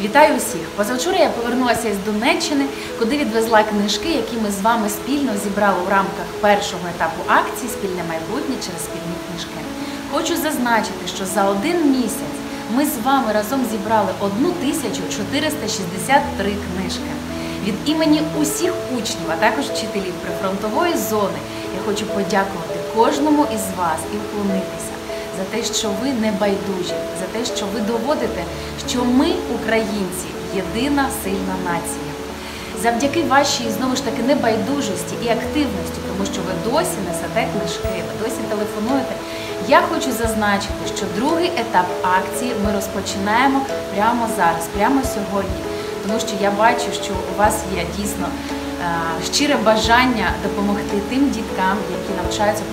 Вітаю усіх! Позавчора я повернулася із Донеччини, куди відвезла книжки, які ми з вами спільно зібрали у рамках першого етапу акції Спільне майбутнє через спільні книжки. Хочу зазначити, що за один місяць ми з вами разом зібрали 1463 книжки. Від імені усіх учнів, а також вчителів прифронтової зони, я хочу подякувати кожному із вас і вклонитися за те, що ви не байдужі, за те, що ви доводите, що ми, українці, єдина сильна нація. Завдяки вашій знову ж таки небайдужості і активності, тому що ви досі несете книжки, ви досі телефонуєте. Я хочу зазначити, що другий етап акції ми розпочинаємо прямо зараз, прямо сьогодні, тому що я бачу, що у вас є дійсно е, щире бажання допомогти тим діткам, які навчаються.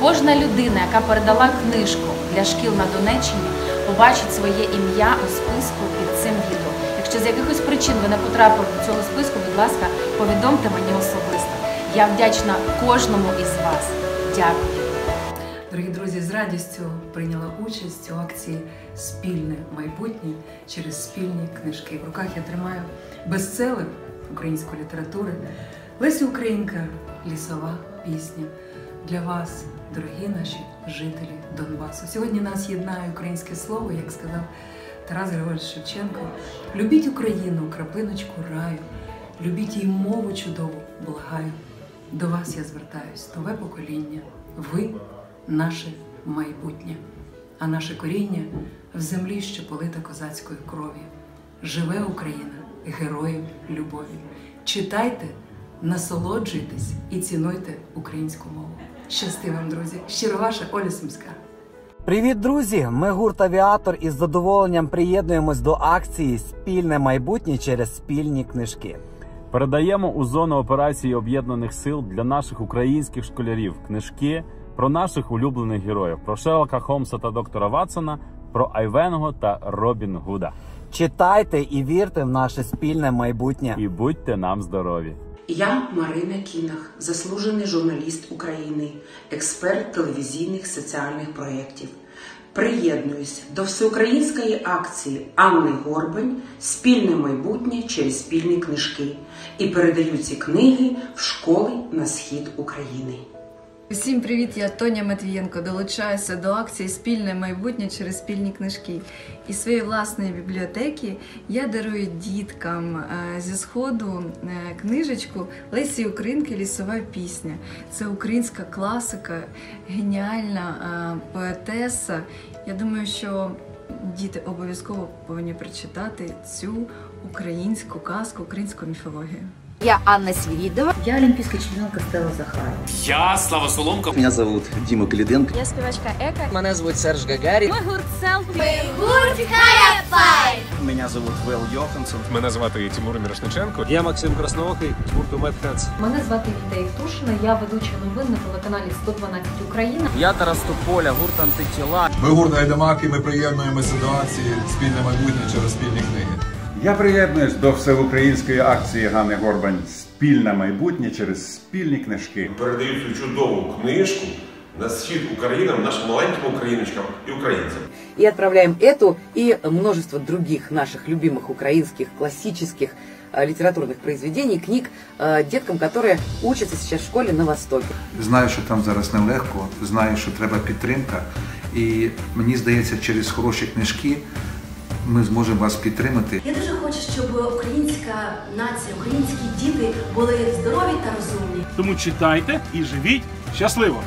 Кожна людина, яка передала книжку для шкіл на Донеччині, побачить своє ім'я у списку під цим відео. Якщо з якихось причин ви не потрапили до цього списку, будь ласка, повідомте мені особисто. Я вдячна кожному із вас. Дякую. Дорогі друзі, з радістю прийняла участь у акції Спільне майбутнє через спільні книжки. В руках я тримаю бестселер української літератури Лесі Українка, лісова пісня для вас, дорогі наші жителі Донбасу. Сьогодні нас єднає українське слово, як сказав Тарас Григорович Шевченко. Любіть Україну, краплиночку раю, любіть її мову чудову, благаю. До вас я звертаюсь, нове покоління. Ви наше майбутнє, а наше коріння в землі, що полита козацькою кров'ю. Живе Україна, героїв любові. Читайте, насолоджуйтесь і цінуйте українську мову. Щасти вам, друзі! Щиро ваша Оля Сумська. Привіт, друзі! Ми гурт Авіатор із задоволенням приєднуємось до акції Спільне майбутнє через спільні книжки. Передаємо у зону операції об'єднаних сил для наших українських школярів книжки про наших улюблених героїв: про Шерлока Холмса та доктора Ватсона, про Айвенго та Робін Гуда. Читайте і вірте в наше спільне майбутнє. І будьте нам здорові! Я Марина Кінах, заслужений журналіст України, експерт телевізійних соціальних проєктів. Приєднуюсь до всеукраїнської акції Анни Горбань Спільне майбутнє через спільні книжки і передаю ці книги в школи на схід України. Всім привіт! Я Тоня Матвієнко. Долучаюся до акції Спільне майбутнє через спільні книжки. Із своєї власної бібліотеки я дарую діткам е, зі сходу е, книжечку Лесі Українки Лісова пісня. Це українська класика, геніальна е, поетеса. Я думаю, що діти обов'язково повинні прочитати цю українську казку, українську міфологію. Я Анна Свиридова. Я олимпийская чемпионка Стелла Захарова. Я Слава Соломко. Меня зовут Дима Клиденко. Я співачка Ека. Мене звуть Серж Гагарін. Ми гурт Селфі. Ми гурт Хаяфай. Меня зовут Вэл Йоханссон. Мене звати Тимур Мірошниченко. Я Максим Красноокий з гурту Медхедс. Мене звати Віта Євтушина, я ведуча новин на телеканалі 112 Україна. Я Тарас Тополя, гурт антитіла. Ми гурт Гайдамаки, ми приєднуємося до акції Спільне майбутнє через спільні книги. Я приєднуюсь до всеукраїнської акції Гани Горбань Спільне майбутнє через спільні книжки. Передаю цю чудову книжку на схід Українам, нашим маленьким україночкам і українцям. И отправляем эту и множество других наших любимых украинских классических э, литературных произведений, книг э, деткам, которые учатся сейчас в школе на Востоке. Знаю, що там зараз нелегко, знаю, що треба підтримка. І мені здається, через хороші книжки ми зможемо вас підтримати. Я дуже хочу, щоб українська нація, українські діти були здорові та розумні. Тому читайте і живіть щасливо!